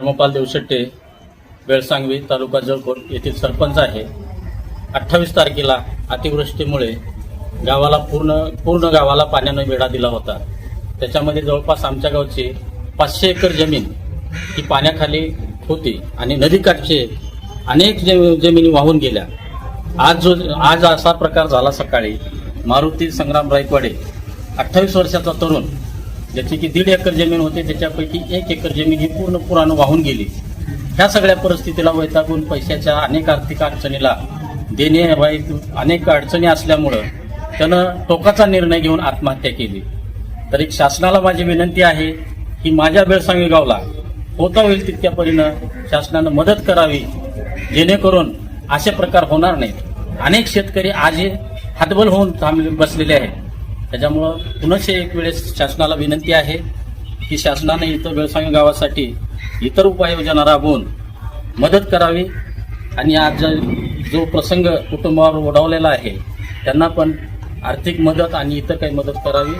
धर्मपाल देवशेट्टे बेळसांगवी तालुका जळकोट येथील सरपंच आहे. अठ्ठावीस तारखेला अतिवृष्टीमुळे गावाला पूर्ण पूर्ण गावाला पाण्यानं वेढा दिला होता. त्याच्यामध्ये जवळपास आमच्या गावची पाचशे एकर जमीन ही पाण्याखाली होती आणि नदीकाठचे अनेक जमिनी वाहून गेल्या. आज जो आज असा प्रकार झाला सकाळी. मारुती संग्राम रायकवाडे अठ्ठावीस वर्षाचा तरुण ज्याची की दीड एकर जमीन होती त्याच्यापैकी एक एकर जमीन ही पूर्ण पुरानं वाहून गेली. ह्या सगळ्या परिस्थितीला वैतागून पैशाच्या अनेक आर्थिक अडचणीला देणे वाईट अनेक अडचणी असल्यामुळं त्यानं टोकाचा निर्णय घेऊन आत्महत्या केली. तर एक शासनाला माझी विनंती आहे की माझ्या बेळसांगी गावला होता होईल तितक्या परीनं शासनानं मदत करावी जेणेकरून असे प्रकार होणार नाहीत. अनेक शेतकरी आजही हातबल होऊन थांबले बसलेले आहेत. त्याच्यामुळं पुनश्च एक वेळेस शासनाला विनंती आहे की शासनाने इथं व्यवसाय गावासाठी इतर उपाययोजना राबवून मदत करावी. आणि आज जो प्रसंग कुटुंबावर ओढावलेला आहे त्यांना पण आर्थिक मदत आणि इतर काही मदत करावी.